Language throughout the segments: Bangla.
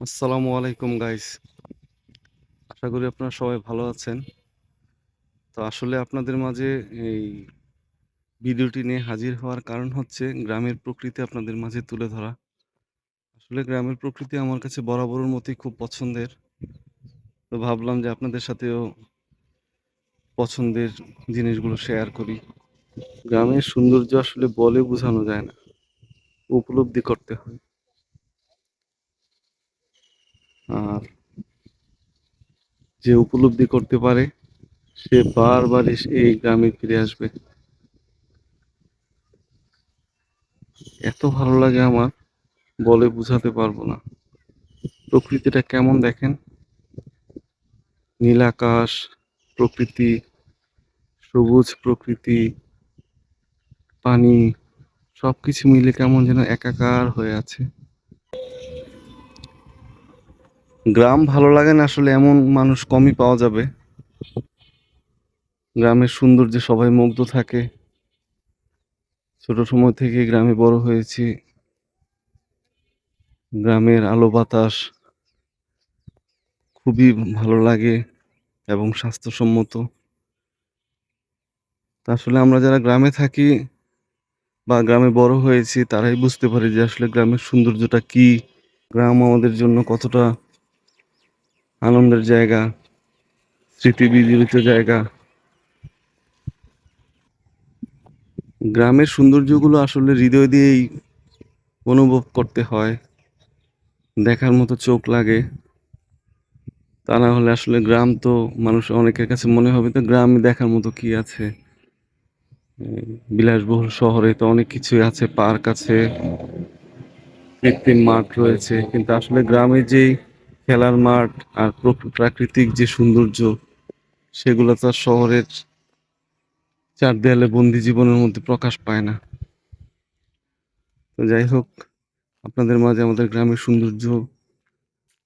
আসসালামু আলাইকুম গাইস আশা করি আপনারা সবাই ভালো আছেন। তো আসলে আপনাদের মাঝে এই ভিডিওটি নিয়ে হাজির হওয়ার কারণ হচ্ছে গ্রামের প্রকৃতি আপনাদের মাঝে তুলে ধরা। আসলে গ্রামের প্রকৃতি আমার কাছে বরাবরের মতোই খুব পছন্দের। তো ভাবলাম যে আপনাদের সাথেও পছন্দের জিনিসগুলো শেয়ার করি। গ্রামের সৌন্দর্য আসলে বলে বোঝানো যায় না। উপলব্ধি করতে হয় আর যে উপলব্ধি করতে পারে, সে বারবার এই গ্রামে ফিরে আসবে। এত ভালো লাগে আমার, বলে বোঝাতে পারব না। প্রকৃতিটা কেমন দেখেন? নীল আকাশ, প্রকৃতি, সবুজ প্রকৃতি, পানি, সবকিছু মিলে কেমন যেন একাকার হয়ে আছে। গ্রাম ভালো লাগে না আসলে, এমন মানুষ কমই পাওয়া যাবে। গ্রামের সৌন্দর্যে সবাই মুগ্ধ থাকে। ছোট সময় থেকে গ্রামে বড় হয়েছি। গ্রামের আলো বাতাস খুবই ভালো লাগে এবং স্বাস্থ্যসম্মত। আসলে আমরা যারা গ্রামে থাকি বা গ্রামে বড় হয়েছি, তারাই বুঝতে পারি যে আসলে গ্রামের সৌন্দর্যটা কি। গ্রাম আমাদের জন্য কতটা আনন্দের জায়গা স্মৃতি বিজড়িত জায়গা। গ্রামের সৌন্দর্যগুলো আসলে হৃদয় দিয়েই অনুভব করতে হয়। দেখার মতো চোখ লাগে। তা না হলে আসলে গ্রাম তো মানুষ অনেকের কাছে মনে হবে, তো গ্রামে দেখার মতো কি আছে? বিলাসবহুল শহরে তো অনেক কিছুই আছে, পার্ক আছে, কৃত্রিম মাঠ রয়েছে। কিন্তু আসলে গ্রামে যেই খেলার মাঠ আর প্রক- প্রাকৃতিক যে সৌন্দর্য, সেগুলো তো আর শহরের চার দেয়ালে বন্দি জীবনের মধ্যে প্রকাশ পায় না। তো যাই হোক, আপনাদের মাঝে আমাদের গ্রামের সৌন্দর্য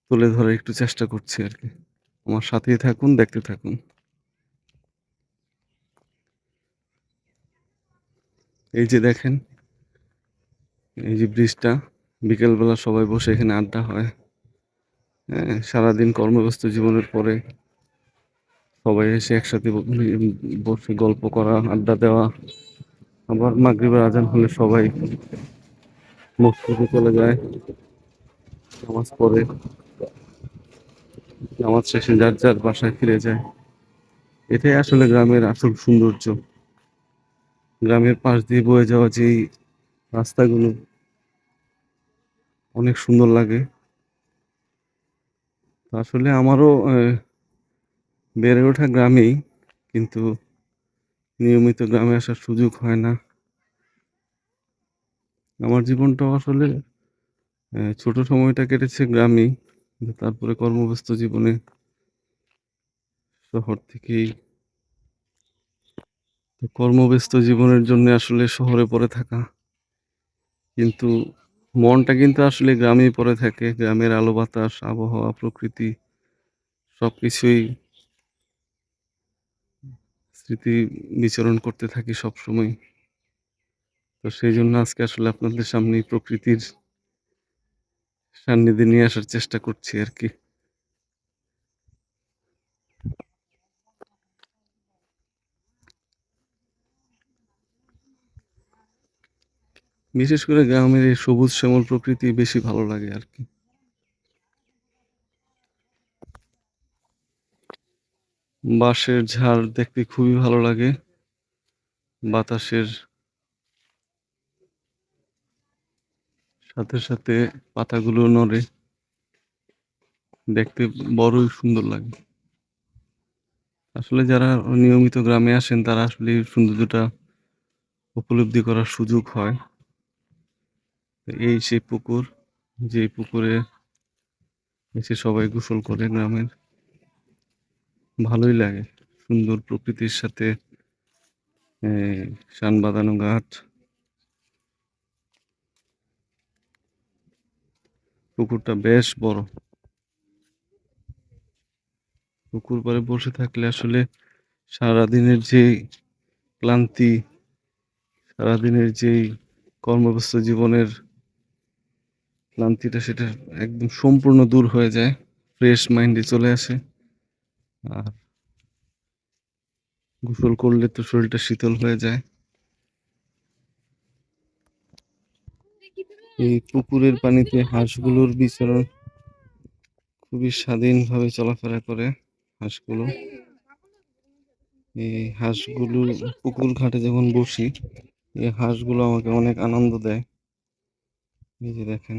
তুলে ধরার একটু চেষ্টা করছি আর কি। আমার সাথেই থাকুন, দেখতে থাকুন। এই যে দেখেন, এই যে ব্রিজটা, বিকেলবেলা সবাই বসে এখানে আড্ডা হ্যাঁ। সারাদিন কর্মব্যস্ত জীবনের পরে সবাই এসে একসাথে বসে গল্প করা, আড্ডা দেওয়া। আবার মাগরিবের আজান হলে সবাই মসজিদে চলে যায়, নামাজ পড়ে। নামাজ শেষে যার যার বাসায় ফিরে যায়। এটাই আসলে গ্রামের আসল সৌন্দর্য। গ্রামের পাশ দিয়ে বয়ে যাওয়া যেই রাস্তাগুলো অনেক সুন্দর লাগে। আসলে আমারও বেড়ে ওঠা গ্রামেই, কিন্তু নিয়মিত গ্রামে আসার সুযোগ হয় না। আমার জীবনটাও আসলে ছোট সময়টা কেটেছে গ্রামেই তারপরে কর্মব্যস্ত জীবনে শহর থেকেই। কর্মব্যস্ত জীবনের জন্য আসলে শহরে পড়ে থাকা, কিন্তু মনটা কিন্তু আসলে গ্রামেই পড়ে থাকে। গ্রামের আলো বাতাস, আবহাওয়া, প্রকৃতি সব কিছুই স্মৃতি বিচরণ করতে থাকি সব সময় তো সেই জন্য আজকে আসলে আপনাদের সামনে প্রকৃতির সান্নিধ্যে নিয়ে আসার চেষ্টা করছি আর কি। বিশেষ করে গ্রামের এই সবুজ শ্যামল প্রকৃতি বেশি ভালো লাগে আর কি। বাঁশের ঝাড় দেখতে খুবই ভালো লাগে। বাতাসের সাথে সাথে পাতাগুলো নড়ে। দেখতে বড়ই সুন্দর লাগে। আসলে যারা নিয়মিত গ্রামে আসেন তারা আসলে সৌন্দর্যটা উপলব্ধি করার সুযোগ হয়। এই সেই পুকুর যে পুকুরে এসে সবাই গোসল করে গ্রামের। ভালোই লাগে, সুন্দর প্রকৃতির সাথে শান বাঁধানো ঘাট। পুকুরটা বেশ বড়। পুকুর পাড়ে বসে থাকলে আসলে সারাদিনের যে ক্লান্তি, সারাদিনের যেই কর্মব্যস্ত জীবনের ক্লান্তিটা সেটা একদম সম্পূর্ণ দূর হয়ে যায় ফ্রেশ মাইন্ডে চলে আসে। আর গোসল করলে তো শরীরটা শীতল হয়ে যায়। এই পুকুরের পানিতে হাঁসগুলোর বিচরণ খুবই স্বাধীনভাবে চলাফেরা করে হাঁসগুলো। এই হাঁসগুলো পুকুর ঘাটে যখন বসি, এই হাঁসগুলো আমাকে অনেক আনন্দ দেয়। এই যে দেখেন।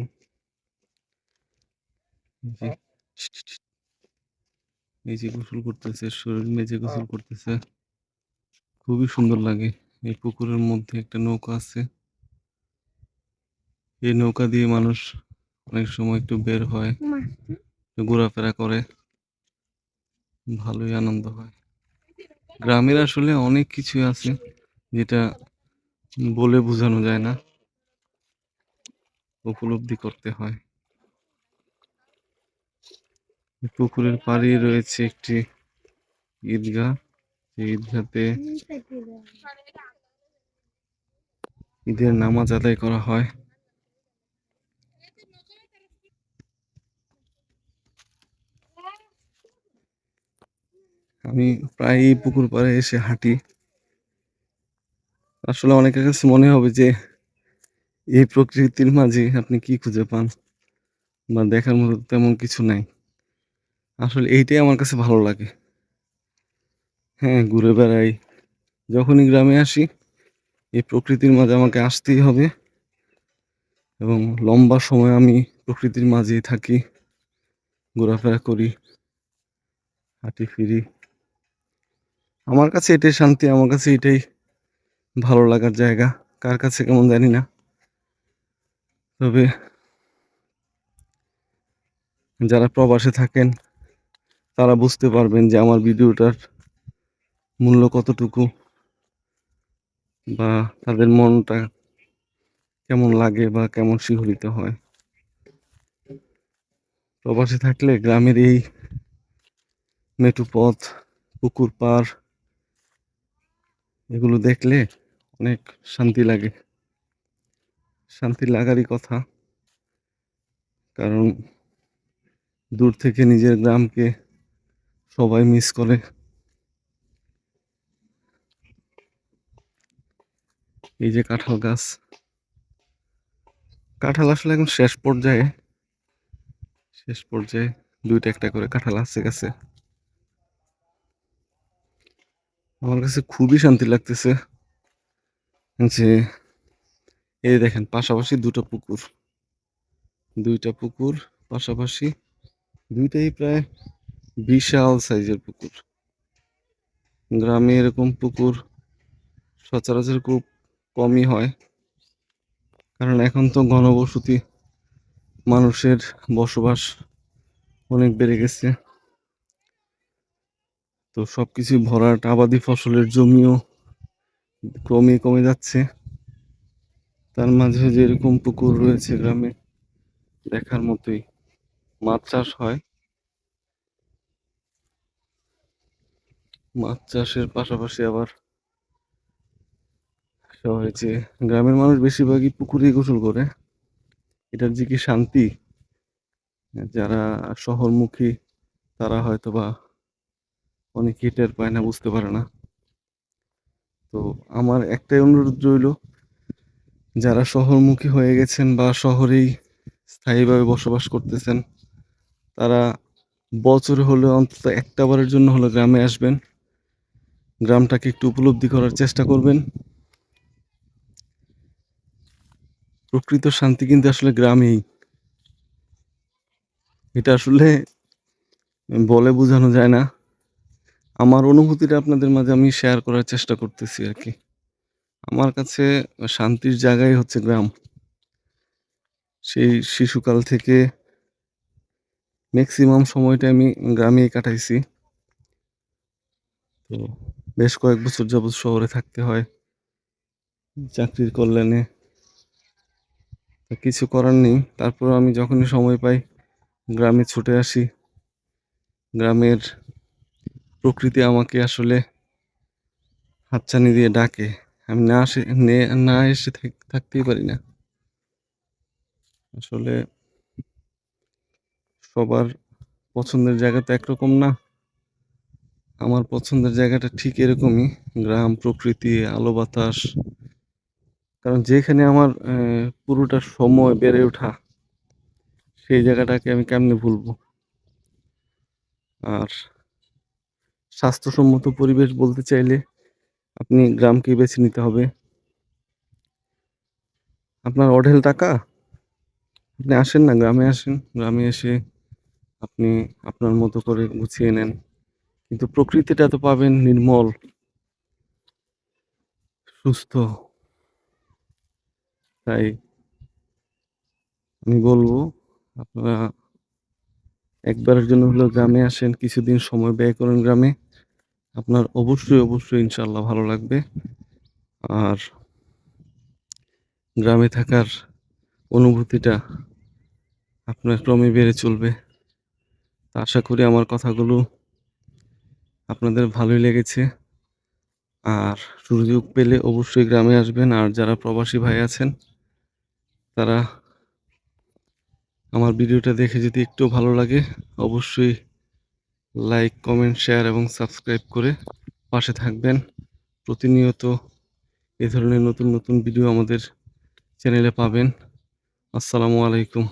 এই যে এই যে গোসল করতেছে শরীর মেঝে গোসল করতেছে। খুবই সুন্দর লাগে। এই পুকুরের মধ্যে একটা নৌকা আছে। এই নৌকা দিয়ে মানুষ অনেক সময় একটু বের হয় ঘোরাফেরা করে। ভালোই আনন্দ হয়। গ্রামের আসলে অনেক কিছু আছে যেটা বলে বোঝানো যায় না। উপলব্ধি করতে হয়। পুকুরের পাড়ে রয়েছে একটি ঈদগাহ। এই ঈদগাতে ঈদের নামাজ আদায় করা হয়। আমি প্রায় পুকুর পাড়ে এসে হাঁটি। আসলে অনেকের কাছে মনে হবে যে, এই প্রকৃতির মাঝে আপনি কি খুঁজে পান? বা দেখার মতো তেমন কিছু নাই। আসলে এইটাই আমার কাছে ভালো লাগে। হ্যাঁ ঘুরে বেড়াই। যখনই গ্রামে আসি, এই প্রকৃতির মাঝে আমাকে আসতেই হবে। এবং লম্বা সময় আমি প্রকৃতির মাঝেই থাকি, ঘোরাফেরা করি, হাঁটি ফিরি। আমার কাছে এটাই শান্তি, আমার কাছে এটাই ভালো লাগার জায়গা। কার কাছে কেমন জানি না। তবে যারা প্রবাসে থাকেন তারা বুঝতে পারবেন যে আমার ভিডিওটার মূল্য কতটুকু বা তাদের মনটা কেমন লাগে বা কেমন শিহরিত হয়। প্রবাসে থাকলে গ্রামের এই মেটু পথ, পুকুর পাড় এগুলো দেখলে অনেক শান্তি লাগে। শান্তি লাগারই কথা। কারণ দূর থেকে নিজের গ্রামকে সবাই মিস করে। এই যে কাঁঠাল গাছ। কাঁঠাল আসলে এখন শেষ পর্যায়ে। শেষ পর্যায়ে দুইটা একটা করে কাঁঠাল আছে গাছে। আমার কাছে খুবই শান্তি লাগতেছে যে, এই দেখেন পাশাপাশি দুটো পুকুর। দুইটা পুকুর, পাশাপাশি দুইটাই প্রায় বিশাল সাইজের পুকুর। গ্রামে এরকম পুকুর সচরাচর খুব কমই হয়। কারণ এখন তো ঘনবসতি, মানুষের বসবাস অনেক বেড়ে গেছে। তো সবকিছু ভরাট, আবাদি ফসলের জমিও ক্রমে কমে যাচ্ছে। তার মাঝে যে এরকম পুকুর রয়েছে গ্রামে, দেখার মতোই মাছ চাষ হয়। মাছ চাষের পাশাপাশি আবার হয়েছে। গ্রামের মানুষ বেশিরভাগই পুকুরে গোসল করে। এটার যে কি শান্তি? যারা শহরমুখী, তারা হয়তো বা অনেক টের পায় না, বুঝতে পারে না। তো আমার একটাই অনুরোধ রইল, যারা শহরমুখী হয়ে গেছেন বা শহরেই স্থায়ীভাবে বসবাস করতেছেন, তারা বছরে হলেও অন্তত একটা বারের জন্য হলো গ্রামে আসবেন। গ্রামটাকে একটু উপলব্ধি করার চেষ্টা করবেন। প্রকৃত শান্তি কিন্তু আসলে গ্রামেই। এটা আসলে বলে বোঝানো যায় না। আমার অনুভূতিটা আপনাদের মাঝে আমি শেয়ার করার চেষ্টা করতেছি আর কি। আমার কাছে শান্তির জায়গাই হচ্ছে গ্রাম। সেই শিশুকাল থেকে ম্যাক্সিমাম সময়টা আমি গ্রামেই কাটাইছি। তো বেশ কয়েক বছর যাবৎ শহরে থাকতে হয়। চাকরির কল্যাণে। কিছু করার নেই। তারপর আমি যখনই সময় পাই, গ্রামে ছুটে আসি। গ্রামের প্রকৃতি আমাকে আসলে হাতছানি দিয়ে ডাকে। আমি না আসে, না এসে থাকতেই পারি না। আসলে সবার পছন্দের জায়গা তো একরকম না। আমার পছন্দের জায়গাটা ঠিক এরকমই, গ্রাম, প্রকৃতি, আলো বাতাস। কারণ যেখানে আমার পুরোটা সময় বেড়ে ওঠা, সেই জায়গাটাকে আমি কেমনে ভুলবো? আর স্বাস্থ্যসম্মত পরিবেশ বলতে চাইলে আপনি গ্রামকে বেছে নিতে হবে। আপনার অঢেল টাকা? আপনি আসেন না, গ্রামে আসেন। গ্রামে এসে আপনি আপনার মতো করে গুছিয়ে নেন। কিন্তু প্রকৃতিটা তো পাবেন নির্মল, সুস্থ। তাই আমি বলব, আপনারা একবারের জন্য হলেও গ্রামে আসেন, কিছুদিন সময় ব্যয় করেন গ্রামে। আপনার অবশ্যই অবশ্যই ইনশাল্লাহ ভালো লাগবে। আর গ্রামে থাকার অনুভূতিটা আপনার ক্রমে বেড়ে চলবে। আশা করি আমার কথাগুলো আপনাদের ভালোই লেগেছে। আর সুযোগ পেলে অবশ্যই গ্রামে আসবেন। আর যারা প্রবাসী ভাই আছেন, তারা আমার ভিডিওটা দেখে যদি একটু ভালো লাগে, অবশ্যই লাইক, কমেন্ট, শেয়ার এবং সাবস্ক্রাইব করে পাশে থাকবেন। প্রতিনিয়ত এ ধরনের নতুন নতুন ভিডিও আমাদের চ্যানেলে পাবেন। আসসালামু আলাইকুম।